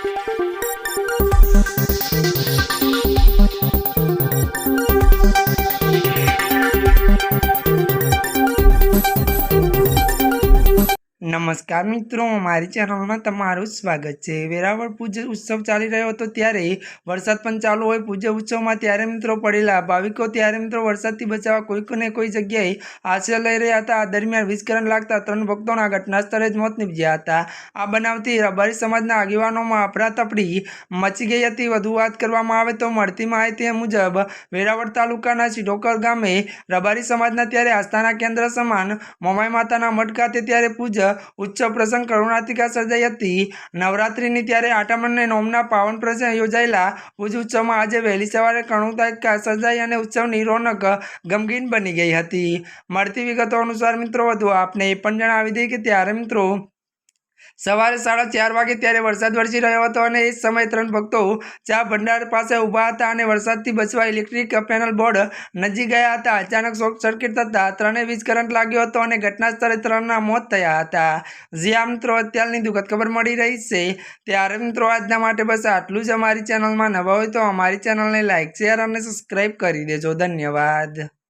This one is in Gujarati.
Thank you. નમસ્કાર મિત્રો, મારી ચેનલમાં તમારું સ્વાગત છે. વેરાવળ પૂજ્ય ઉત્સવ ચાલી રહ્યો હતો ત્યારે વરસાદ પણ ચાલુ હોય પૂજ્ય ઉત્સવમાં ત્યારે મિત્રો પડેલા ભાવિકો ત્યારે મિત્રો વરસાદથી બચાવવા કોઈકને કોઈ જગ્યાએ આશ્રય લઈ રહ્યા હતા. આ દરમિયાન વિસ્કરણ લાગતા ત્રણ ભક્તોના ઘટના સ્થળે જ મોત નીપજ્યા હતા. આ બનાવથી રબારી સમાજના આગેવાનોમાં અફરાતફરી મચી ગઈ હતી. વધુ વાત કરવામાં આવે તો મળતી માહિતી મુજબ વેરાવળ તાલુકાના સિઢોકર ગામે રબારી સમાજના ત્યારે આસ્થાના કેન્દ્ર સમાન મોમાઈ માતાના મઠ ખાતે ત્યારે પૂજ્ય ઉચ્ચ પ્રસંગ કરુણાતિકા સર્જાઈ હતી. નવરાત્રિની ત્યારે આઠમને નોમના પાવન પ્રસંગ યોજાયેલા ભુજ ઉત્સવમાં આજે વહેલી સવારે કરુણાતિકા સર્જાઈ અને ઉત્સવની રોનક ગમગીન બની ગઈ હતી. મળતી વિગતો અનુસાર મિત્રો, વધુ આપને એ પણ જણાવી દઈએ કે ત્યારે મિત્રો સવારે સાડા ચાર વાગે ત્યારે વરસાદ વરસી રહ્યો હતો અને એ જ સમયે ત્રણ ભક્તો ચા ભંડાર પાસે ઊભા હતા અને વરસાદથી બચવા ઇલેક્ટ્રિક પેનલ બોર્ડ નજીક ગયા હતા. અચાનક શોર્ટ સર્કિટ થતાં ત્રણે વીજ કરંટ લાગ્યો હતો અને ઘટના સ્થળે ત્રણના મોત થયા હતા. જ્યાં મિત્રો અત્યારની દુઃખદ ખબર મળી રહી છે. ત્યારે મિત્રો, આજના માટે બસ આટલું જ અમારી ચેનલમાં નવા હોય તો અમારી ચેનલને લાઇક શેર અને સબસ્ક્રાઈબ કરી દેજો. ધન્યવાદ.